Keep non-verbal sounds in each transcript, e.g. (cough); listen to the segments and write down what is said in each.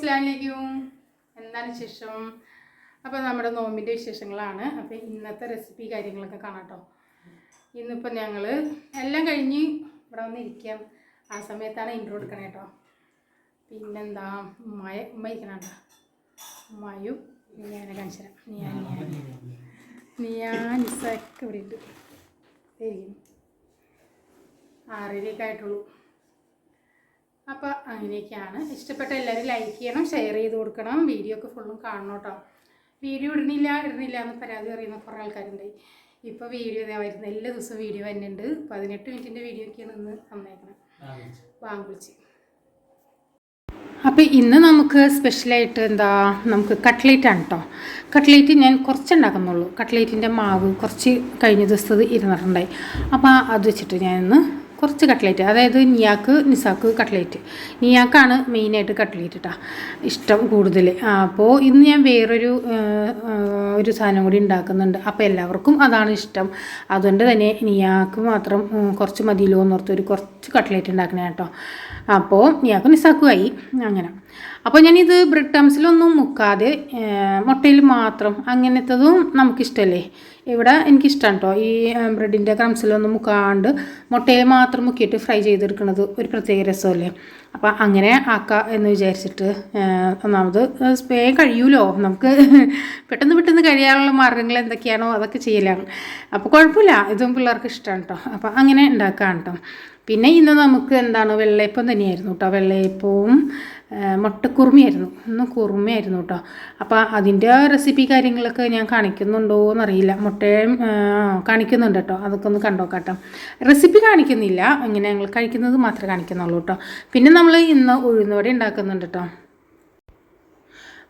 അസ്ലാമലൈക്കും എന്താണ് വിശേഷം? അപ്പോൾ നമ്മുടെ നോമ്പിന്റെ വിശേഷങ്ങളാണ്. അപ്പോൾ ഇന്നത്തെ റെസിപ്പി കാര്യങ്ങളൊക്കെ കാണാം കേട്ടോ ഇന്നിപ്പോൾ ഞങ്ങൾ എല്ലാം കഴിഞ്ഞ് ഇവിടെ വന്ന് ഇരിക്കാം ആ സമയത്താണ് ഇൻട്രോ എടുക്കണേ കേട്ടോ പിന്നെന്താ? ഉമ്മയ ഉമ്മ ഇരിക്കണണ്ട ഉമ്മയും ഞാനെ കാണിച്ചു തരാം. ഞാൻ നീയാ ഞാൻ ഇസൊക്കെ ഇവിടെ ഉണ്ട് ആറിലേക്കായിട്ടുള്ളൂ അപ്പോൾ അങ്ങനെയൊക്കെയാണ്. ഇഷ്ടപ്പെട്ട എല്ലാവരും ലൈക്ക് ചെയ്യണം ഷെയർ ചെയ്ത് കൊടുക്കണം. വീഡിയോ ഒക്കെ ഫുള്ളും കാണണം കേട്ടോ വീഡിയോ ഇടുന്നില്ല ഇടുന്നില്ല എന്ന് പരാതി പറയുന്ന കുറേ ആൾക്കാരുണ്ട്. ഇപ്പോൾ വീഡിയോ ഇതാ വരുന്നത് എല്ലാ ദിവസവും വീഡിയോ വരുന്നുണ്ട് പതിനെട്ട് മിനിറ്റിന്റെ വീഡിയോ ഒക്കെയാണ് ഇന്ന് തന്നേക്കണം വാങ്ങിച്ച് അപ്പോൾ ഇന്ന് നമുക്ക് സ്പെഷ്യലായിട്ട് എന്താ നമുക്ക് കട്ട്ലേറ്റ് ആണ് കേട്ടോ കട്ട്ലേറ്റ് ഞാൻ കുറച്ച് ഉണ്ടാക്കുന്നുള്ളൂ. കട്ട്ലേറ്റിന്റെ മാവ് കുറച്ച് കഴിഞ്ഞ ദിവസത്തത് ഇരുന്നിട്ടുണ്ടായി. അപ്പോൾ അത് വെച്ചിട്ട് ഞാനിന്ന് കുറച്ച് കട്ട്ലേറ്റ് അതായത് നിയാക്ക് നിസാക്ക് കട്ട്ലേറ്റ്. നിയാക്കാണ് മെയിനായിട്ട് കട്ട്ലേറ്റ് കേട്ടോ ഇഷ്ടം കൂടുതൽ. അപ്പോൾ ഇന്ന് ഞാൻ വേറൊരു ഒരു സാധനം കൂടി ഉണ്ടാക്കുന്നുണ്ട്. അപ്പോൾ എല്ലാവർക്കും അതാണ് ഇഷ്ടം. അതുകൊണ്ട് തന്നെ നിയാക്ക് മാത്രം കുറച്ച് മതിയല്ലോ എന്ന് ഓർത്തൊരു കുറച്ച് കട്ട്ലേറ്റ് ഉണ്ടാക്കണേ കേട്ടോ അപ്പോൾ നിയാക്ക് നിസാക്കുമായി അങ്ങനെ. അപ്പോൾ ഞാനിത് ബ്രെഡ് ടംസിലൊന്നും മുക്കാതെ മുട്ടയിൽ മാത്രം അങ്ങനത്തതും നമുക്കിഷ്ടമല്ലേ ഇവിടെ എനിക്കിഷ്ടമാണ് കേട്ടോ ഈ ബ്രെഡിന്റെ ക്രംസിലൊന്നും മുക്കാണ്ട് മുട്ടയിൽ മാത്രം മുക്കിയിട്ട് ഫ്രൈ ചെയ്തെടുക്കുന്നത് ഒരു പ്രത്യേക രസമല്ലേ? അപ്പോൾ അങ്ങനെ ആക്കാം എന്ന് വിചാരിച്ചിട്ട് ഒന്നാമത് സ്പേ കഴിയൂലോ? നമുക്ക് (laughs) പെട്ടെന്ന് പെട്ടെന്ന് കഴിയാനുള്ള മാർഗങ്ങൾ എന്തൊക്കെയാണോ അതൊക്കെ ചെയ്യലാണ് അപ്പോൾ കുഴപ്പമില്ല. ഇതും പിള്ളേർക്ക് ഇഷ്ടമാണ് കേട്ടോ അപ്പോൾ അങ്ങനെ ഉണ്ടാക്കാം കേട്ടോ പിന്നെ ഇന്ന് നമുക്ക് എന്താണ്? വെള്ളയപ്പം തന്നെയായിരുന്നു കേട്ടോ വെള്ളയപ്പവും മുട്ടക്കുറുമയായിരുന്നു ഒന്ന് കുറുമയായിരുന്നു. കേട്ടോ. അപ്പോൾ അതിന്റെ റെസിപ്പി കാര്യങ്ങളൊക്കെ ഞാൻ കാണിക്കുന്നുണ്ടോ എന്നറിയില്ല. മുട്ടയും കാണിക്കുന്നുണ്ട് കേട്ടോ. അതൊക്കെ ഒന്ന് കണ്ടോക്കാട്ടോ. റെസിപ്പി കാണിക്കുന്നില്ല. ഇങ്ങനെ ഞങ്ങൾ കഴിക്കുന്നത് മാത്രമേ കാണിക്കുന്നുള്ളൂ കേട്ടോ. പിന്നെ നമ്മൾ ഇന്ന് ഉഴുന്നുവട ഉണ്ടാക്കുന്നുണ്ട് കേട്ടോ.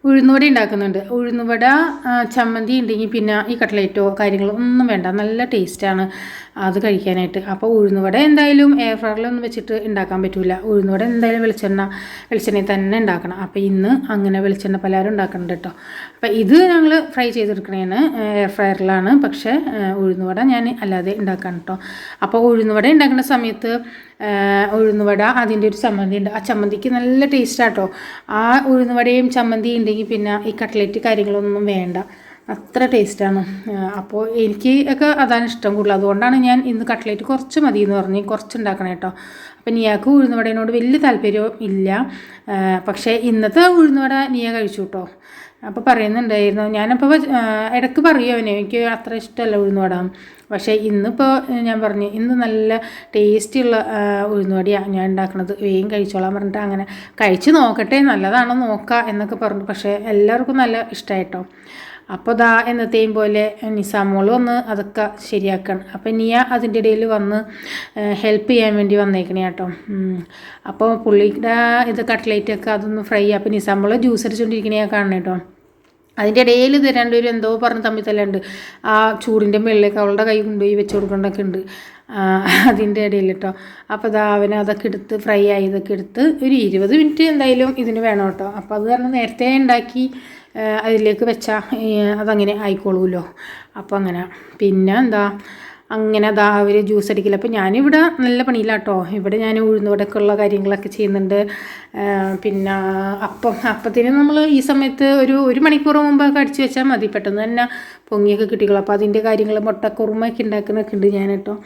ഉഴുന്നുവട ഉണ്ടാക്കുന്നുണ്ട്. ഉഴുന്നുവട വട ചമ്മന്തി ഉണ്ടെങ്കിൽ പിന്നെ ഈ കട്ട്ലേറ്റോ കാര്യങ്ങളോ ഒന്നും വേണ്ട. നല്ല ടേസ്റ്റാണ് അത് കഴിക്കാനായിട്ട്. അപ്പോൾ ഉഴുന്നുവട എന്തായാലും എയർ ഫ്രയറിലൊന്നും വെച്ചിട്ട് ഉണ്ടാക്കാൻ പറ്റില്ല ഉഴുന്നുവട എന്തായാലും വെളിച്ചെണ്ണ വെളിച്ചെണ്ണയിൽ തന്നെ ഉണ്ടാക്കണം അപ്പോൾ ഇന്ന് അങ്ങനെ വെളിച്ചെണ്ണ പലഹാരം ഉണ്ടാക്കുന്നുണ്ട് കേട്ടോ അപ്പോൾ ഇത് ഞങ്ങൾ ഫ്രൈ ചെയ്തെടുക്കണേന്ന് എയർ ഫ്രയറിലാണ് പക്ഷേ ഉഴുന്നുവട ഞാൻ അല്ലാതെ ഉണ്ടാക്കാൻ കേട്ടോ അപ്പോൾ ഉഴുന്നുവട ഉണ്ടാക്കുന്ന സമയത്ത് ഉഴുന്നുവട അതിന്റെ ഒരു ചമ്മന്തി ഉണ്ട് ആ ചമ്മന്തിക്ക് നല്ല ടേസ്റ്റാട്ടോ ആ ഉഴുന്നുവടയും ചമ്മന്തി ഉണ്ടെങ്കിൽ പിന്നെ ഈ കട്ട്ലറ്റ് കാര്യങ്ങളൊന്നും വേണ്ട. അത്ര ടേസ്റ്റാണ്. അപ്പോൾ എനിക്ക് ഒക്കെ അതാണ് ഇഷ്ടം കൂടുതൽ. അതുകൊണ്ടാണ് ഞാൻ ഇന്ന് കട്ട്ലേറ്റ് കുറച്ച് മതി എന്ന് പറഞ്ഞ് കുറച്ച് ഉണ്ടാക്കണം കേട്ടോ അപ്പം നിയാക്ക് ഉഴുന്നുവടയോട് വലിയ താല്പര്യം ഇല്ല. പക്ഷേ ഇന്നത്തെ ഉഴുന്നുവട നിയ കഴിച്ചു കേട്ടോ അപ്പോൾ പറയുന്നുണ്ടായിരുന്നു ഞാനപ്പോൾ ഇടയ്ക്ക് പറയും അവനെ എനിക്ക് അത്ര ഇഷ്ടമല്ല ഉഴുന്നുവട. പക്ഷേ ഇന്നിപ്പോൾ ഞാൻ പറഞ്ഞു ഇന്ന് നല്ല ടേസ്റ്റിയുള്ള ഉഴുന്നുവടിയാണ് ഞാൻ ഉണ്ടാക്കുന്നത് വേഗം കഴിച്ചോളാം. പറഞ്ഞിട്ട് അങ്ങനെ കഴിച്ച് നോക്കട്ടെ നല്ലതാണോ നോക്കാം എന്നൊക്കെ പറഞ്ഞു. പക്ഷേ എല്ലാവർക്കും നല്ല ഇഷ്ടമായിട്ടോ അപ്പോൾ ദാ എന്നത്തെയും പോലെ നിസാമോൾ വന്ന് അതൊക്കെ ശരിയാക്കണം. അപ്പം നിയ അതിന്റെ ഇടയിൽ വന്ന് ഹെൽപ്പ് ചെയ്യാൻ വേണ്ടി വന്നേക്കണേ കേട്ടോ. അപ്പോൾ പുള്ളിയുടെ ഇത് കട്ട്ലേറ്റൊക്കെ അതൊന്ന് ഫ്രൈ അപ്പോൾ നിസാമോൾ ജ്യൂസ് അടിച്ചുകൊണ്ടിരിക്കണേ കാണണം കേട്ടോ. അതിന്റെ ഇടയിൽ ഇത് രണ്ടുപേരും എന്തോ പറഞ്ഞ് തമ്മിൽ തല്ലുണ്ട്. ആ ചൂടിന്റെ മുകളിലേക്ക് അവളുടെ കൈ കൊണ്ടുപോയി വെച്ച് കൊടുക്കേണ്ടതൊക്കെ ഉണ്ട്. അതിന്റെ ഇടയിൽ കേട്ടോ. അപ്പോൾ ഇതാ അവൻ അതൊക്കെ എടുത്ത് ഫ്രൈ ആയതൊക്കെ എടുത്ത് ഒരു ഇരുപത് മിനിറ്റ് എന്തായാലും ഇതിന് വേണം കേട്ടോ. അപ്പോൾ അത് കാരണം നേരത്തെ ഉണ്ടാക്കി അതിലേക്ക് വെച്ചാൽ അതങ്ങനെ ആയിക്കോളൂല്ലോ. അപ്പോൾ അങ്ങനെ. പിന്നെ എന്താ? അങ്ങനെ അതാ അവർ ജ്യൂസ് അടിക്കില്ല അപ്പോൾ ഞാനിവിടെ നല്ല പണിയിലാട്ടോ. ഇവിടെ ഞാൻ ഉഴുന്നുവടക്കുള്ള കാര്യങ്ങളൊക്കെ ചെയ്യുന്നുണ്ട്. പിന്നെ അപ്പം അപ്പത്തിന് നമ്മൾ ഈ സമയത്ത് ഒരു ഒരു മണിക്കൂർ മുമ്പൊക്കെ അടിച്ച് വെച്ചാൽ മതി. പെട്ടെന്ന് തന്നെ പൊങ്ങിയൊക്കെ കിട്ടിക്കോളും. അപ്പോൾ അതിന്റെ കാര്യങ്ങൾ മുട്ടക്കുറുമൊക്കെ ഉണ്ടാക്കുന്നൊക്കെ ഉണ്ട് ഞാൻ കേട്ടോ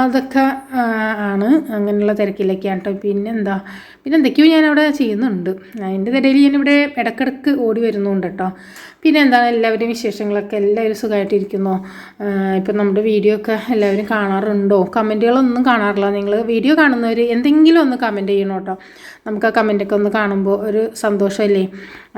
അതൊക്കെ ആണ് അങ്ങനെയുള്ള തിരക്കിലൊക്കെയാണ് കേട്ടോ പിന്നെ എന്താ പിന്നെ എന്തൊക്കെയോ ഞാൻ അവിടെ ചെയ്യുന്നുണ്ട്. അതിന്റെ ഇടയിൽ ഞാനിവിടെ ഇടക്കിടക്ക് ഓടി വരുന്നുണ്ട് കേട്ടോ പിന്നെ എന്താണ് എല്ലാവരുടെയും വിശേഷങ്ങളൊക്കെ എല്ലാവരും സുഖമായിട്ടിരിക്കുന്നു? ഇപ്പം നമ്മുടെ വീഡിയോ ഒക്കെ എല്ലാവരും കാണാറുണ്ടോ? കമന്റുകളൊന്നും കാണാറില്ല. നിങ്ങൾ വീഡിയോ കാണുന്നവർ എന്തെങ്കിലും ഒന്ന് കമന്റ് ചെയ്യണം കേട്ടോ നമുക്ക് ആ കമന്റൊക്കെ ഒന്ന് കാണുമ്പോൾ ഒരു സന്തോഷമല്ലേ?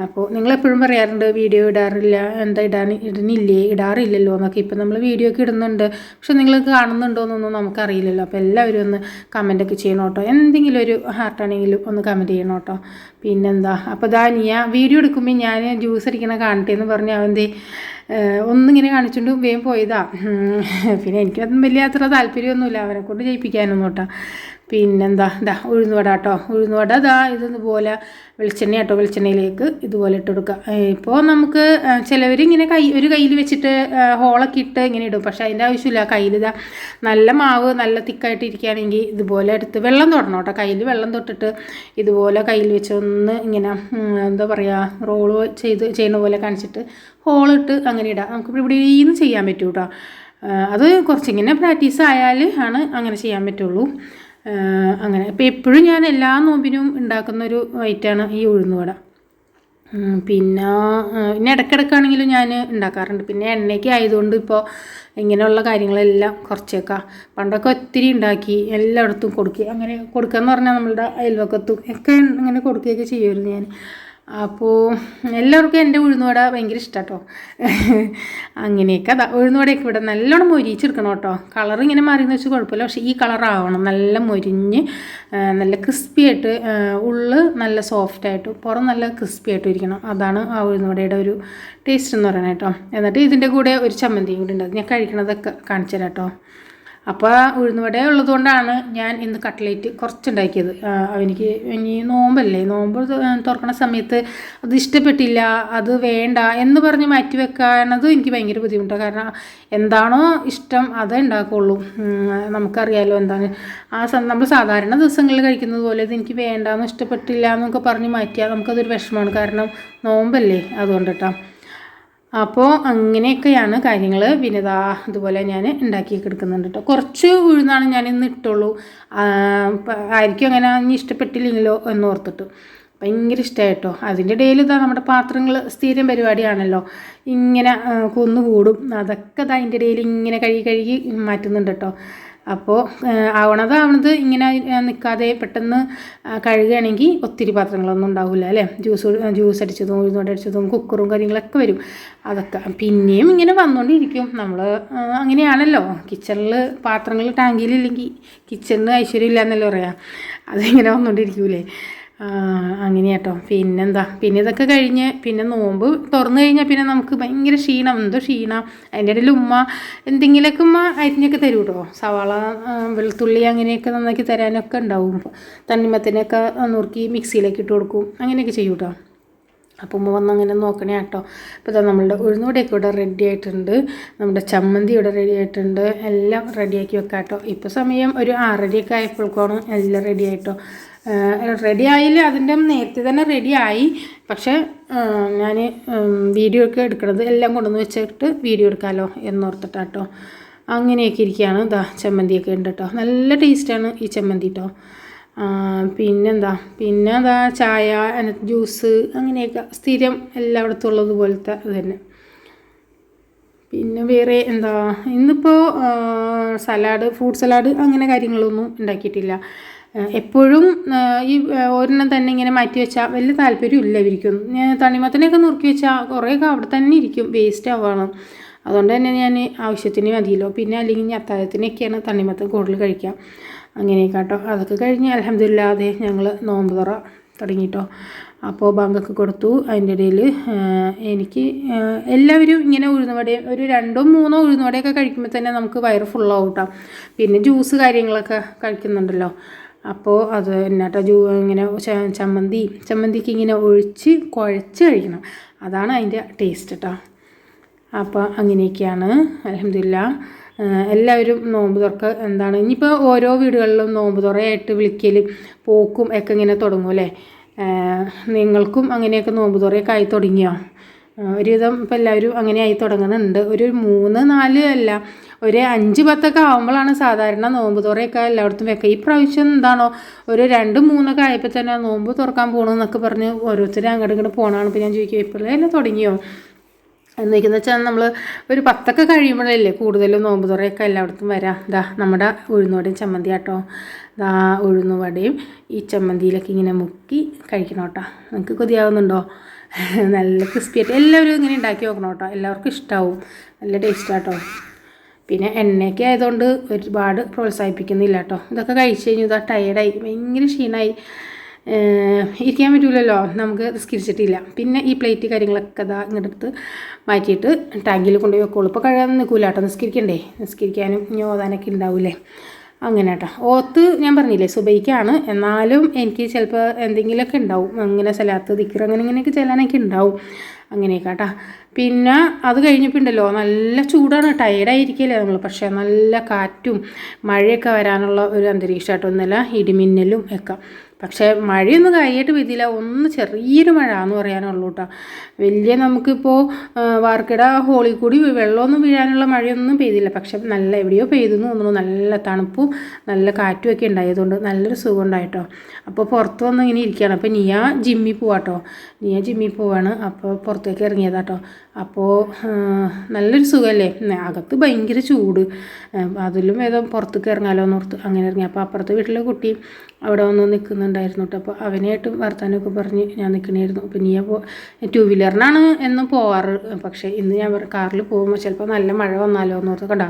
അപ്പോൾ നിങ്ങൾ എപ്പോഴും പറയാറുണ്ട് വീഡിയോ ഇടാറില്ല എന്താ ഇടാൻ ഇടുന്നില്ലേ? ഇടാറില്ലല്ലോ എന്നൊക്കെ. ഇപ്പം നമ്മൾ വീഡിയോ ഒക്കെ ഇടുന്നുണ്ട്. പക്ഷെ നിങ്ങൾ കാണുന്നുണ്ടോ എന്നൊന്നും നമുക്കറിയില്ലല്ലോ. അപ്പോൾ എല്ലാവരും ഒന്ന് കമന്റൊക്കെ ചെയ്യണം കേട്ടോ. എന്തെങ്കിലും ഒരു ഹാർട്ടാണെങ്കിലും ഒന്ന് കമന്റ് ചെയ്യണം കേട്ടോ. പിന്നെന്താ? അപ്പോൾ ദാ നീ വീഡിയോ എടുക്കുമ്പോൾ ഞാൻ ജ്യൂസ് അടിക്കണ കാണട്ടെ എന്ന് പറഞ്ഞ് അവന്റെ ഒന്നിങ്ങനെ കാണിച്ചുകൊണ്ട് വേഗം പോയതാ. പിന്നെ എനിക്കതൊന്നും വലിയ അത്ര താല്പര്യമൊന്നുമില്ല. അവരെ കൊണ്ട് ജയിപ്പിക്കാനൊന്നും കേട്ടോ. പിന്നെന്താ? ഇതാ ഉഴുന്നുവട കേട്ടോ ഉഴുന്നുവട ഇതാ ഇതുപോലെ വെളിച്ചെണ്ണ കേട്ടോ വെളിച്ചെണ്ണയിലേക്ക് ഇതുപോലെ ഇട്ട് കൊടുക്കുക ഇപ്പോൾ നമുക്ക് ചിലവർ ഇങ്ങനെ കൈ ഒരു കയ്യിൽ വെച്ചിട്ട് ഹോളൊക്കെ ഇട്ട് ഇങ്ങനെ ഇടും. പക്ഷേ അതിന്റെ ആവശ്യമില്ല. കയ്യിൽ ഇതാ നല്ല മാവ് നല്ല തിക്കായിട്ട് ഇരിക്കുകയാണെങ്കിൽ ഇതുപോലെ എടുത്ത് വെള്ളം തൊടണം കേട്ടോ. കയ്യിൽ വെള്ളം തൊട്ടിട്ട് ഇതുപോലെ കയ്യിൽ വെച്ച് ഒന്ന് ഇങ്ങനെ എന്താ പറയുക റോൾ ചെയ്ത് ചെയ്യുന്ന പോലെ കാണിച്ചിട്ട് ഹോളിട്ട് അങ്ങനെ ഇടാം. നമുക്ക് ഇവിടെ ഇവിടെയും ചെയ്യാൻ പറ്റൂ കേട്ടോ. അത് കുറച്ചിങ്ങനെ പ്രാക്ടീസ് ആയാൽ ആണ് അങ്ങനെ ചെയ്യാൻ പറ്റുള്ളൂ. അങ്ങനെ. അപ്പോൾ എപ്പോഴും ഞാൻ എല്ലാ നോമ്പിനും ഉണ്ടാക്കുന്ന ഒരു ഐറ്റമാണ് ഈ ഉഴുന്നുവട വട. പിന്നെ പിന്നെ ഇടയ്ക്കിടയ്ക്കാണെങ്കിലും ഞാൻ ഉണ്ടാക്കാറുണ്ട്. പിന്നെ എണ്ണയ്ക്ക് ആയതുകൊണ്ട് ഇപ്പോൾ ഇങ്ങനെയുള്ള കാര്യങ്ങളെല്ലാം കുറച്ചൊക്കെ. പണ്ടൊക്കെ ഒത്തിരി ഉണ്ടാക്കി എല്ലായിടത്തും കൊടുക്കുക അങ്ങനെ കൊടുക്കുക എന്ന് പറഞ്ഞാൽ നമ്മളുടെ അയൽവക്കത്തും ഒക്കെ ഇങ്ങനെ കൊടുക്കുകയൊക്കെ ചെയ്യുമായിരുന്നു ഞാൻ അപ്പോൾ എല്ലാവർക്കും എന്റെ ഉഴുന്നുവട ഭയങ്കര ഇഷ്ടം കേട്ടോ അങ്ങനെയൊക്കെ അതാ ഉഴുന്നുവടയൊക്കെ ഇവിടെ നല്ലോണം മൊരിച്ചെടുക്കണം കേട്ടോ. കളർ ഇങ്ങനെ മാറിയെന്ന് വെച്ചാൽ കുഴപ്പമില്ല. പക്ഷേ ഈ കളറാവണം നല്ല മൊരിഞ്ഞ് നല്ല ക്രിസ്പി ആയിട്ട് ഉള്ള് നല്ല സോഫ്റ്റ് ആയിട്ട് പുറം നല്ല ക്രിസ്പി ആയിട്ട് ഇരിക്കണം. അതാണ് ആ ഉഴുന്നുവടയുടെ ഒരു ടേസ്റ്റ് എന്ന് പറയുന്നത് കേട്ടോ. എന്നിട്ട് ഇതിന്റെ കൂടെ ഒരു ചമ്മന്തിയും കൂടി ഉണ്ട്. ഞാൻ കഴിക്കണതൊക്കെ കാണിച്ചു തരാം കേട്ടോ. അപ്പോൾ ഉഴുന്നുവട ഉള്ളതുകൊണ്ടാണ് ഞാൻ ഇന്ന് കട്ട്ലേറ്റ് കുറച്ചുണ്ടാക്കിയത്. അവനിക്ക് ഇനി നോമ്പല്ലേ? നോമ്പ് തുറക്കണ സമയത്ത് അത് ഇഷ്ടപ്പെട്ടില്ല അത് വേണ്ട എന്ന് പറഞ്ഞ് മാറ്റി വെക്കാനത് എനിക്ക് ഭയങ്കര ബുദ്ധിമുട്ടാണ് കാരണം എന്താണോ ഇഷ്ടം അതേ ഉണ്ടാക്കുള്ളൂ. നമുക്കറിയാലോ എന്താണ്. ആ നമ്മൾ സാധാരണ ദിവസങ്ങളിൽ കഴിക്കുന്നത് പോലെ ഇത് എനിക്ക് വേണ്ടാന്ന് ഇഷ്ടപ്പെട്ടില്ല എന്നൊക്കെ പറഞ്ഞ് മാറ്റിയാൽ നമുക്കതൊരു വിഷമമാണ്. കാരണം നോമ്പല്ലേ അതുകൊണ്ട് കേട്ടോ അപ്പോൾ അങ്ങനെയൊക്കെയാണ് കാര്യങ്ങൾ പിന്നെ ഇതാ ഇതുപോലെ ഞാൻ ഉണ്ടാക്കിയൊക്കെ എടുക്കുന്നുണ്ട് കേട്ടോ കുറച്ച് ഉഴുന്നാണ് ഞാൻ ഇന്ന് ഇട്ടുള്ളൂ. ആയിരിക്കും അങ്ങനെ ഇനി ഇഷ്ടപ്പെട്ടില്ലെങ്കിലോ എന്ന് ഓർത്തിട്ട്. ഭയങ്കര ഇഷ്ടമായിട്ടോ അതിന്റെ ഇടയിൽ ഇതാ നമ്മുടെ പാത്രങ്ങൾ സ്ഥിരം പരിപാടിയാണല്ലോ. ഇങ്ങനെ കുന്നുകൂടും അതൊക്കെ ഇതാ അതിന്റെ ഇടയിൽ ഇങ്ങനെ കഴുകി കഴുകി മാറ്റുന്നുണ്ട് കേട്ടോ അപ്പോൾ ആവണത് ആവണത് ഇങ്ങനെ നിൽക്കാതെ പെട്ടെന്ന് കഴുകുകയാണെങ്കിൽ ഒത്തിരി പാത്രങ്ങളൊന്നും ഉണ്ടാവില്ല അല്ലേ? ജ്യൂസ് ജ്യൂസ് അടിച്ചതും ഉഴുന്നോട് അടിച്ചതും കുക്കറും കാര്യങ്ങളൊക്കെ വരും. അതൊക്കെ. പിന്നെയും ഇങ്ങനെ വന്നുകൊണ്ടിരിക്കും നമ്മൾ അങ്ങനെയാണല്ലോ. കിച്ചണിൽ പാത്രങ്ങൾ ടാങ്കിലില്ലെങ്കിൽ കിച്ചണിന് ഐശ്വര്യം ഇല്ല എന്നല്ലേ പറയാം. അതിങ്ങനെ വന്നുകൊണ്ടിരിക്കൂലേ ആ, അങ്ങനെ കേട്ടോ പിന്നെന്താ? പിന്നെ ഇതൊക്കെ കഴിഞ്ഞ് പിന്നെ നോമ്പ് തുറന്നു കഴിഞ്ഞാൽ പിന്നെ നമുക്ക് ഭയങ്കര ക്ഷീണം. എന്തോ ക്ഷീണം. അതിന്റെ ഇടയിൽ ഉമ്മ എന്തെങ്കിലുമൊക്കെ ഉമ്മ അരിഞ്ഞൊക്കെ തരും കേട്ടോ സവാള വെളുത്തുള്ളി അങ്ങനെയൊക്കെ നന്നാക്കി തരാനൊക്കെ ഉണ്ടാവും. തണ്ണിമത്തിനൊക്കെ നുറുക്കി മിക്സിയിലേക്ക് ഇട്ട് കൊടുക്കും. അങ്ങനെയൊക്കെ ചെയ്യും കേട്ടോ അപ്പോൾ ഉമ്മ വന്ന് അങ്ങനെ നോക്കണേ കേട്ടോ അപ്പോൾ ഇതാ നമ്മളുടെ ഉഴുന്നൂടെയൊക്കെ ഇവിടെ റെഡി ആയിട്ടുണ്ട്. നമ്മുടെ ചമ്മന്തി ഇവിടെ റെഡി ആയിട്ടുണ്ട്. എല്ലാം റെഡിയാക്കി വെക്കാം കേട്ടോ ഇപ്പോൾ സമയം ഒരു ആറരയൊക്കെ ആയപ്പോഴേക്കാണ് എല്ലാം റെഡി ആയിട്ടോ. റെഡി ആയില്ല? അതിന്റെ നേരത്തെ തന്നെ റെഡി ആയി. പക്ഷേ ഞാൻ വീഡിയോ ഒക്കെ എടുക്കണത് എല്ലാം കൊണ്ടുവന്ന് വെച്ചിട്ട് വീഡിയോ എടുക്കാമല്ലോ എന്നോർത്തിട്ടാട്ടോ. അങ്ങനെയൊക്കെ ഇരിക്കുകയാണ്. ഇതാ ചമ്മന്തിയൊക്കെ ഉണ്ട് കേട്ടോ നല്ല ടേസ്റ്റാണ് ഈ ചമ്മന്തി കേട്ടോ പിന്നെന്താ? പിന്നെ എന്താ ചായ ജ്യൂസ് അങ്ങനെയൊക്കെ സ്ഥിരം എല്ലായിടത്തും ഉള്ളതുപോലത്തെ ഇത് തന്നെ. പിന്നെ വേറെ എന്താ? ഇന്നിപ്പോൾ സലാഡ് ഫ്രൂട്ട് സലാഡ് അങ്ങനെ കാര്യങ്ങളൊന്നും ഉണ്ടാക്കിയിട്ടില്ല. എപ്പോഴും ഈ ഒരെണ്ണം തന്നെ ഇങ്ങനെ മാറ്റി വെച്ചാൽ വലിയ താല്പര്യം ഇല്ല ഇവർക്കും ഞാൻ തണ്ണിമത്തനെയൊക്കെ നുറുക്കി വെച്ചാൽ കുറേയൊക്കെ അവിടെ തന്നെ ഇരിക്കും വേസ്റ്റ് ആവുകയാണ് അതുകൊണ്ട് തന്നെ ഞാൻ ആവശ്യത്തിന് മതിയല്ലോ. പിന്നെ അല്ലെങ്കിൽ ഞാൻ അത്താഴത്തിനൊക്കെയാണ് തണ്ണിമത്തൻ കൂടുതൽ കഴിക്കുക അങ്ങനെയൊക്കെ കേട്ടോ അതൊക്കെ കഴിഞ്ഞ് അലഹമില്ലാതെ ഞങ്ങൾ നോമ്പ് തുറ തുടങ്ങിയിട്ടോ അപ്പോൾ ബാങ്കൊക്കെ കൊടുത്തു. അതിന്റെ ഇടയിൽ എനിക്ക് എല്ലാവരും ഇങ്ങനെ ഉഴുന്നുവട ഒരു രണ്ടോ മൂന്നോ ഉഴുന്നുവടയൊക്കെ കഴിക്കുമ്പോൾ തന്നെ നമുക്ക് വയറ് ഫുള്ളാവും കേട്ടോ പിന്നെ ജ്യൂസ് കാര്യങ്ങളൊക്കെ കഴിക്കുന്നുണ്ടല്ലോ. അപ്പോൾ അത് എന്നാട്ടോ ജൂ ഇങ്ങനെ ചമ്മന്തി ചമ്മന്തിക്ക് ഇങ്ങനെ ഒഴിച്ച് കുഴച്ച് കഴിക്കണം. അതാണ് അതിന്റെ ടേസ്റ്റ് കേട്ടോ അപ്പോൾ അങ്ങനെയൊക്കെയാണ് അലഹമില്ല എല്ലാവരും നോമ്പ് തുറക്ക എന്താണ് ഇനിയിപ്പോൾ ഓരോ വീടുകളിലും നോമ്പ് തുറയായിട്ട് വിളിക്കൽ പോക്കും ഒക്കെ ഇങ്ങനെ തുടങ്ങും അല്ലേ? നിങ്ങൾക്കും അങ്ങനെയൊക്കെ നോമ്പ് തുറയൊക്കെ ആയി തുടങ്ങിയോ? ഒരുവിധം ഇപ്പം എല്ലാവരും അങ്ങനെ ആയി തുടങ്ങുന്നുണ്ട്. ഒരു മൂന്ന് നാല് അല്ല ഒരു അഞ്ച് പത്തൊക്കെ ആകുമ്പോഴാണ് സാധാരണ നോമ്പ് തുറയൊക്കെ എല്ലായിടത്തും വെക്കുക ഈ പ്രാവശ്യം എന്താണോ ഒരു രണ്ട് മൂന്നൊക്കെ ആയപ്പോൾ തന്നെ നോമ്പ് തുറക്കാൻ പോകണമെന്നൊക്കെ പറഞ്ഞ് ഓരോരുത്തരും അങ്ങോട്ട് ഇങ്ങോട്ട് പോകണമാണ് ഇപ്പോൾ ഞാൻ ചോദിക്കും ഇപ്പോഴേ തുടങ്ങിയോ? എന്നൊക്കെയെന്ന് വെച്ചാൽ നമ്മൾ ഒരു പത്തൊക്കെ കഴിയുമ്പോഴല്ലേ കൂടുതലും നോമ്പ് തുറയൊക്കെ എല്ലായിടത്തും വരാം. ഇതാ നമ്മുടെ ഉഴുന്നുവടയും ചമ്മന്തി ആട്ടോ ഇതാ ഉഴുന്നുവടയും ഈ ചമ്മന്തിയിലൊക്കെ ഇങ്ങനെ മുക്കി കഴിക്കണം കേട്ടോ നിങ്ങൾക്ക് കൊതിയാവുന്നുണ്ടോ? (laughs) നല്ല ക്രിസ്പി ആയിട്ട് എല്ലാവരും ഇങ്ങനെ ഉണ്ടാക്കി നോക്കണം കേട്ടോ. എല്ലാവർക്കും ഇഷ്ടമാവും നല്ല ടേസ്റ്റ് ആട്ടോ പിന്നെ എണ്ണയൊക്കെ ആയതുകൊണ്ട് ഒരുപാട് പ്രോത്സാഹിപ്പിക്കുന്നില്ല കേട്ടോ. ഇതൊക്കെ കഴിച്ച് കഴിഞ്ഞു ഇതാ ടയേർഡായി ഭയങ്കര ക്ഷീണമായി ഇരിക്കാൻ പറ്റൂലല്ലോ. നമുക്ക് നിസ്കരിച്ചിട്ടില്ല പിന്നെ ഈ പ്ലേറ്റ് കാര്യങ്ങളൊക്കെ ഇതാ ഇങ്ങോട്ട് എടുത്ത് മാറ്റിയിട്ട് ടാങ്കിൽ കൊണ്ടുപോയി വെക്കുള്ളൂ. ഇപ്പോൾ കഴുകാൻ നിൽക്കൂല കേട്ടോ. നിസ്കരിക്കണ്ടേ? നിസ്കരിക്കാനും ഇനി ഓതാനൊക്കെ ഉണ്ടാവില്ലേ അങ്ങനെ കേട്ടോ ഓത്ത് ഞാൻ പറഞ്ഞില്ലേ സുബൈക്കാണ്. എന്നാലും എനിക്ക് ചിലപ്പോൾ എന്തെങ്കിലുമൊക്കെ ഉണ്ടാവും അങ്ങനെ സലാത്ത് ദിക്കർ അങ്ങനെ ഇങ്ങനെയൊക്കെ ചെല്ലാനൊക്കെ ഉണ്ടാവും അങ്ങനെയൊക്കെ കേട്ടോ പിന്നെ അത് കഴിഞ്ഞപ്പോൾ ഉണ്ടല്ലോ നല്ല ചൂടാണ്. ടയർഡായിരിക്കില്ലേ നമ്മൾ പക്ഷേ നല്ല കാറ്റും മഴയൊക്കെ വരാനുള്ള ഒരു ഒന്നല്ല ഇടിമിന്നലും ഒക്കെ. പക്ഷേ മഴയൊന്നും കാര്യമായിട്ട് പെയ്തില്ല. ഒന്ന് ചെറിയൊരു മഴ എന്ന് പറയാനുള്ളൂ കേട്ടോ. വലിയ നമുക്കിപ്പോൾ വാർക്കട ഹോളിൽ കൂടി വെള്ളമൊന്നും വീഴാനുള്ള മഴയൊന്നും പെയ്തില്ല. പക്ഷെ നല്ല എവിടെയോ പെയ്തെന്ന് തോന്നുന്നു. നല്ല തണുപ്പും നല്ല കാറ്റും ഒക്കെ ഉണ്ടായതുകൊണ്ട് നല്ലൊരു സുഖം ഉണ്ടായിട്ടോ. അപ്പോൾ പുറത്ത് വന്ന് ഇങ്ങനെ ഇരിക്കുകയാണ്. അപ്പോൾ നിയ ജിമ്മിൽ പോവാട്ടോ. നിയ ജിമ്മിൽ പോവാണ്. അപ്പോൾ പുറത്തേക്ക് ഇറങ്ങിയതാട്ടോ. അപ്പോൾ നല്ലൊരു സുഖമല്ലേ അകത്ത് ഭയങ്കര ചൂട്. അതിലും വേദം പുറത്തേക്ക് ഇറങ്ങാലോ എന്നോർത്ത് അങ്ങനെ ഇറങ്ങി. അപ്പോൾ അപ്പുറത്തെ വീട്ടിലെ കുട്ടി അവിടെ വന്ന് നിൽക്കുന്നുണ്ടായിരുന്നു കേട്ടോ. അപ്പോൾ അവനായിട്ടും വർത്താനമൊക്കെ പറഞ്ഞ് ഞാൻ നിൽക്കണമായിരുന്നു അപ്പോൾ നീ അപ്പോൾ ടു വീലറിനാണ് എന്ന് പോവാറ്. പക്ഷേ ഇന്ന് ഞാൻ കാറിൽ പോകുമ്പോൾ ചിലപ്പോൾ നല്ല മഴ വന്നാലോ എന്ന് ഓർത്ത് കണ്ടാ.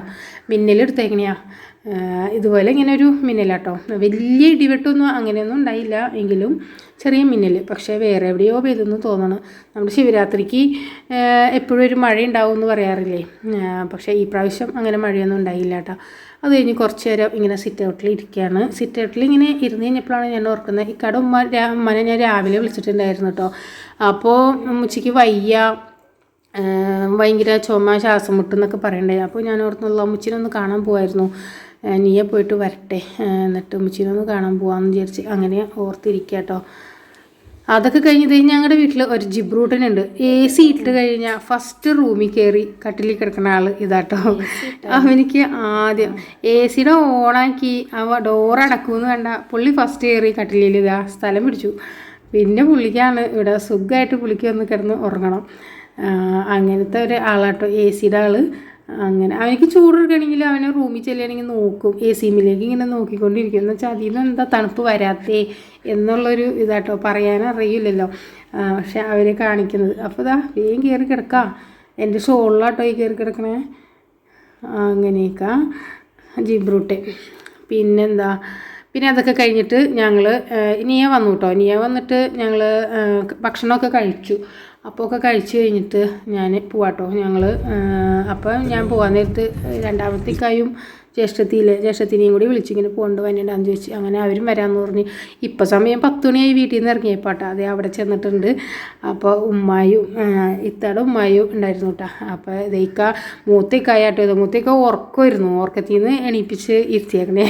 മിന്നലെടുത്തേക്കണെയാ ഇതുപോലെ ഇങ്ങനെ ഒരു മിന്നലാട്ടോ. വലിയ ഇടിവെട്ടൊന്നും അങ്ങനെയൊന്നും ഉണ്ടായില്ല എങ്കിലും ചെറിയ മിന്നൽ. പക്ഷേ വേറെ എവിടെയോ പെയ്തെന്ന് തോന്നണം. നമ്മുടെ ശിവരാത്രിക്ക് എപ്പോഴും ഒരു മഴ ഉണ്ടാവും എന്ന് പറയാറില്ലേ പക്ഷേ ഈ പ്രാവശ്യം അങ്ങനെ മഴയൊന്നും ഉണ്ടായില്ല കേട്ടോ. അത് കഴിഞ്ഞ് കുറച്ച് നേരം ഇങ്ങനെ സിറ്റ് ഔട്ടിൽ ഇരിക്കുകയാണ് സിറ്റ് ഔട്ടിൽ ഇങ്ങനെ ഇരുന്ന് കഴിഞ്ഞപ്പോഴാണ് ഞാൻ ഓർക്കുന്നത് ഇക്കട ഉമ്മ ഉമ്മനെ ഞാൻ രാവിലെ വിളിച്ചിട്ടുണ്ടായിരുന്നു കേട്ടോ. അപ്പോൾ ഉച്ചയ്ക്ക് വയ്യ ഭയങ്കര ചുമ ശ്വാസം മുട്ടെന്നൊക്കെ പറയണ്ടേ അപ്പോൾ ഞാൻ ഓർത്തുള്ള അമ്മച്ചിനൊന്ന് കാണാൻ പോവായിരുന്നു. നീയെ പോയിട്ട് വരട്ടെ. എന്നിട്ട് ഉമ്മച്ചിനൊന്ന് കാണാൻ പോകാമെന്ന് വിചാരിച്ച് അങ്ങനെ ഓർത്തിരിക്കുക കേട്ടോ അതൊക്കെ കഴിഞ്ഞത് ഞങ്ങളുടെ വീട്ടിൽ ഒരു ജിബ്രൂട്ടനുണ്ട്. എ സി ഇട്ട് കഴിഞ്ഞാൽ ഫസ്റ്റ് റൂമിൽ കയറി കട്ടിലിൽ കിടക്കുന്ന ആൾ ഇതാട്ടോ. അവനിക്ക് ആദ്യം എ സിയുടെ ഓണാക്കി അവ ഡോർ അടക്കുമെന്ന് കണ്ട പുള്ളി ഫസ്റ്റ് കയറി കട്ടിലിൽ ഇതാ സ്ഥലം പിടിച്ചു. പിന്നെ പുള്ളിക്കാണ് ഇവിടെ സുഖമായിട്ട് പുള്ളിക്ക് വന്ന് കിടന്ന് ഉറങ്ങണം. അങ്ങനത്തെ ഒരു ആളാട്ടോ എ സിയുടെ ആൾ അങ്ങനെ അവനിക്ക് ചൂടെടുക്കണമെങ്കിൽ അവനെ റൂമിൽ ചെല്ലുകയാണെങ്കിൽ നോക്കും. എ സിമിലേക്ക് ഇങ്ങനെ നോക്കിക്കൊണ്ടിരിക്കും. എന്ന് വെച്ചാൽ അതിൽ എന്താ തണുപ്പ് വരാത്തേ എന്നുള്ളൊരു ഇതാട്ടോ. പറയാനറിയില്ലല്ലോ പക്ഷെ അവരെ കാണിക്കുന്നത്. അപ്പോൾ ഇതാ വേഗം കയറി കിടക്കാം. എന്റെ ഷോളിലാട്ടോ ഈ കയറി കിടക്കണേ. അങ്ങനെയൊക്കെ ജിബ്രൂട്ടെ. പിന്നെന്താ? പിന്നെ അതൊക്കെ കഴിഞ്ഞിട്ട് ഞങ്ങൾ ഇനിയെ വന്നു കേട്ടോ. ഇനിയെ വന്നിട്ട് ഞങ്ങൾ ഭക്ഷണമൊക്കെ കഴിച്ചു. അപ്പോൾ ഒക്കെ കഴിച്ച് കഴിഞ്ഞിട്ട് ഞാൻ പോവാട്ടോ. ഞങ്ങൾ അപ്പം ഞാൻ പോകാൻ നേരത്ത് രണ്ടാമത്തേക്കായും ജ്യേഷ്ഠത്തിയിലെ ജ്യേഷ്ഠത്തിനെയും കൂടി വിളിച്ചിങ്ങനെ പോകേണ്ട വന്നിട്ടാന്ന് ചോദിച്ചു അങ്ങനെ അവരും വരാമെന്ന് പറഞ്ഞ്. ഇപ്പം സമയം പത്ത് മണിയായി വീട്ടിൽ നിന്ന് ഇറങ്ങിയപ്പോട്ടെ. അതേ അവിടെ ചെന്നിട്ടുണ്ട്. അപ്പോൾ ഉമ്മായും ഇത്തയുടെ ഉമ്മായും ഉണ്ടായിരുന്നു കേട്ടോ അപ്പോൾ ഇതേക്ക മൂത്തേക്കായാട്ടോ ഇത്. മൂത്തേക്ക ഉറക്കമായിരുന്നു ഉറക്കത്തിൽ നിന്ന് എണീപ്പിച്ച് ഇരുത്തിയേക്കണേ.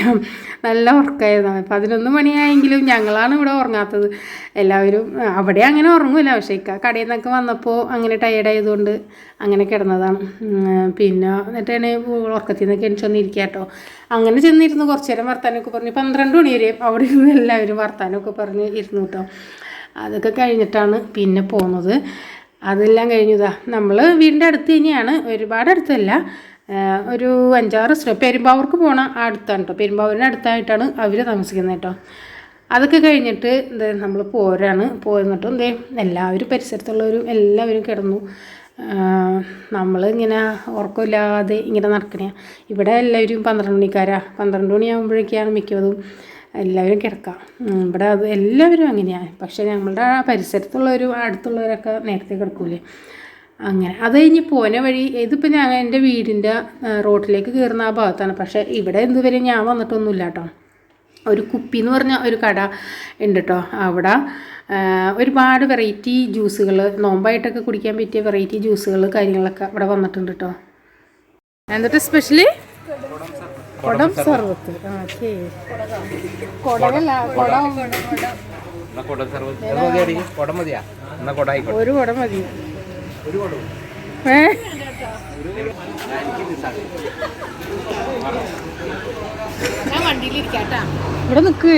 നല്ല ഉറക്കമായിരുന്നു പതിനൊന്ന് മണിയായെങ്കിലും ഞങ്ങളാണ് ഇവിടെ ഉറങ്ങാത്തത്. എല്ലാവരും അവിടെ അങ്ങനെ ഉറങ്ങൂല. പക്ഷേ ഇക്ക കടയിൽ നിന്നൊക്കെ വന്നപ്പോൾ അങ്ങനെ ടയേർഡായതുകൊണ്ട് അങ്ങനെ കിടന്നതാണ്. പിന്നെ എന്നിട്ടാണ് ഉറക്കത്തിൽ നിന്നൊക്കെ എനിക്ക് വന്നിരിക്കുക കേട്ടോ. അങ്ങനെ ചെന്നിരുന്നു കുറച്ച് നേരം വർത്താനമൊക്കെ പറഞ്ഞു. പന്ത്രണ്ട് മണി വരെ അവിടെ ഇരുന്ന് എല്ലാവരും വർത്താനമൊക്കെ പറഞ്ഞ് ഇരുന്നു കേട്ടോ അതൊക്കെ കഴിഞ്ഞിട്ടാണ് പിന്നെ പോകുന്നത് അതെല്ലാം കഴിഞ്ഞതാ നമ്മൾ വീടിന്റെ അടുത്ത് തന്നെയാണ് ഒരുപാട് അടുത്തല്ല. ഒരു അഞ്ചാറ് സ്റ്റെപ്പ് പെരുമ്പാവൂർക്ക് പോകണം അടുത്താണ് കേട്ടോ പെരുമ്പാവൂരിന്റെ അടുത്തായിട്ടാണ് അവർ താമസിക്കുന്നത് കേട്ടോ അതൊക്കെ കഴിഞ്ഞിട്ട് എന്താ നമ്മൾ പോരാണ്. പോയെന്നിട്ടും എന്തേ എല്ലാവരും പരിസരത്തുള്ളവരും എല്ലാവരും കിടന്നു. നമ്മളിങ്ങനെ ഉറക്കമില്ലാതെ ഇങ്ങനെ നടക്കണേ. ഇവിടെ എല്ലാവരും പന്ത്രണ്ട് മണിക്കാരാ. പന്ത്രണ്ട് മണിയാകുമ്പോഴേക്കാണ് മിക്കതും എല്ലാവരും കിടക്കാം. ഇവിടെ അത് എല്ലാവരും അങ്ങനെയാണ് പക്ഷേ നമ്മളുടെ പരിസരത്തുള്ളവരും അടുത്തുള്ളവരൊക്കെ നേരത്തെ കിടക്കൂലേ. അങ്ങനെ. അത് കഴിഞ്ഞ് പോന വഴി ഇതിപ്പോൾ ഞാൻ എന്റെ വീടിന്റെ റോട്ടിലേക്ക് കയറുന്ന ആ ഭാഗത്താണ്. പക്ഷേ ഇവിടെ എന്തുവരെ ഞാൻ വന്നിട്ടൊന്നുമില്ല കേട്ടോ ഒരു കുപ്പി എന്ന് പറഞ്ഞ ഒരു കട ഉണ്ട് കേട്ടോ അവിടെ ഒരുപാട് വെറൈറ്റി ജ്യൂസുകൾ നോമ്പായിട്ടൊക്കെ കുടിക്കാൻ പറ്റിയ വെറൈറ്റി ജ്യൂസുകൾ കാര്യങ്ങളൊക്കെ ഇവിടെ വന്നിട്ടുണ്ട് കേട്ടോ എന്നിട്ട് സ്പെഷ്യലി കൊടം സർവത്ത്. ഓക്കെ കുടമല്ല കുടം. ഒരു കുടം മതി. ഏ? ഇവിടെ നിൽക്ക്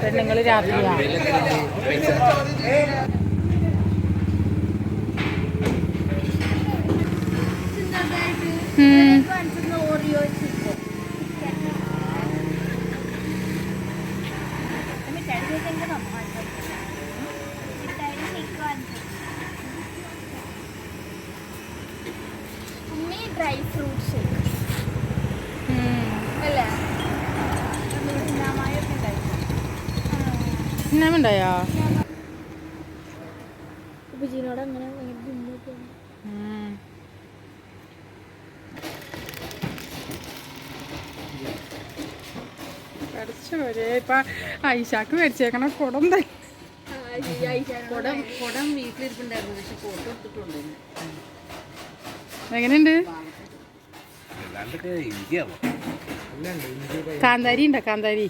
പെണ്ണുങ്ങൾ രാത്രിയാണ് ഡ്രൈ ഫ്രൂട്ട് ഷേക്ക് അല്ലേ ഉണ്ടായോ എന്നോട് അങ്ങനെ ഭയങ്കര ജിമ്മൊക്കെ പഠിച്ചോരെ ഇപ്പൊ ഐഷാക്ക് മേടിച്ചേക്കണ കുടം തന്നെ കുടം കുടം വീട്ടിലിരിപ്പുണ്ടായിരുന്നു. പക്ഷെ ഫോട്ടോ എടുത്തിട്ടുണ്ട്. എങ്ങനെയുണ്ട്? കാന്താരി. ഉണ്ടോ കാന്താരി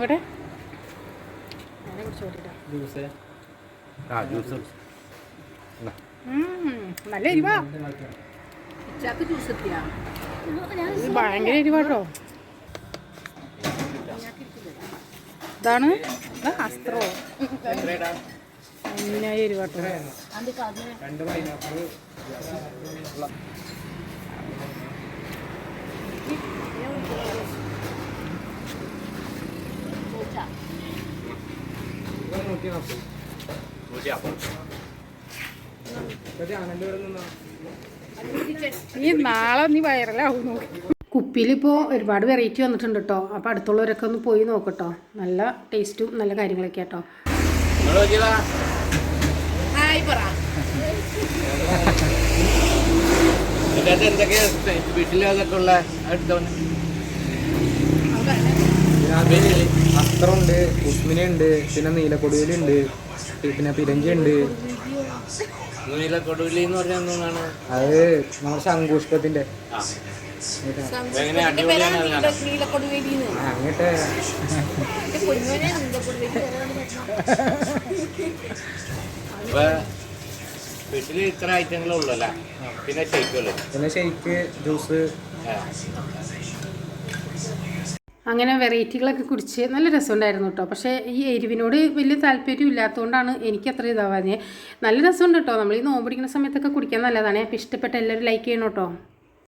അവിടെ? നല്ല എരിവാ. ഭയങ്കര എരിവാട്ടോ. ഇതാണ്? ഇതാ അസ്ത്രോ. അങ്ങനെ എരിവാട്ടോ. നീ നാളെ നീ വൈറലാവും നോക്കി. കുപ്പിയിലിപ്പോൾ ഒരുപാട് വെറൈറ്റി വന്നിട്ടുണ്ട് കേട്ടോ അപ്പോൾ അടുത്തുള്ളവരൊക്കെ ഒന്ന് പോയി നോക്കട്ടോ. നല്ല ടേസ്റ്റും നല്ല കാര്യങ്ങളൊക്കെ കേട്ടോ അസ്ത്രമുണ്ട് ഉസ്മിനുണ്ട് പിന്നെ നീലക്കൊടിയിലുണ്ട് പിന്നെ പിരഞ്ചുണ്ട് എന്ന് പറഞ്ഞാൽ എന്താണ് അത് നമ്മുടെ ശങ്കുഷ്പത്തിന്റെ അങ്ങോട്ട്. വീട്ടിൽ ഇത്ര ഐറ്റങ്ങളേ ഉള്ളൂ അല്ലേ? പിന്നെ ഷെയ്ക്കുള്ളൂ പിന്നെ ഷെയ്ക്ക് ജ്യൂസ് അങ്ങനെ വെറൈറ്റികളൊക്കെ കുടിച്ച് നല്ല രസമുണ്ടായിരുന്നു കേട്ടോ. പക്ഷേ ഈ എരിവിനോട് വലിയ താല്പര്യം ഇല്ലാത്തതുകൊണ്ടാണ് എനിക്ക് അത്ര ഇതാവാതെ നല്ല രസമുണ്ട് കേട്ടോ. നമ്മൾ ഈ നോമ്പിടിക്കുന്ന സമയത്തൊക്കെ കുടിക്കാൻ നല്ലതാണ്. അപ്പോൾ ഇഷ്ടപ്പെട്ട എല്ലാവരും ലൈക്ക് ചെയ്യണം കേട്ടോ.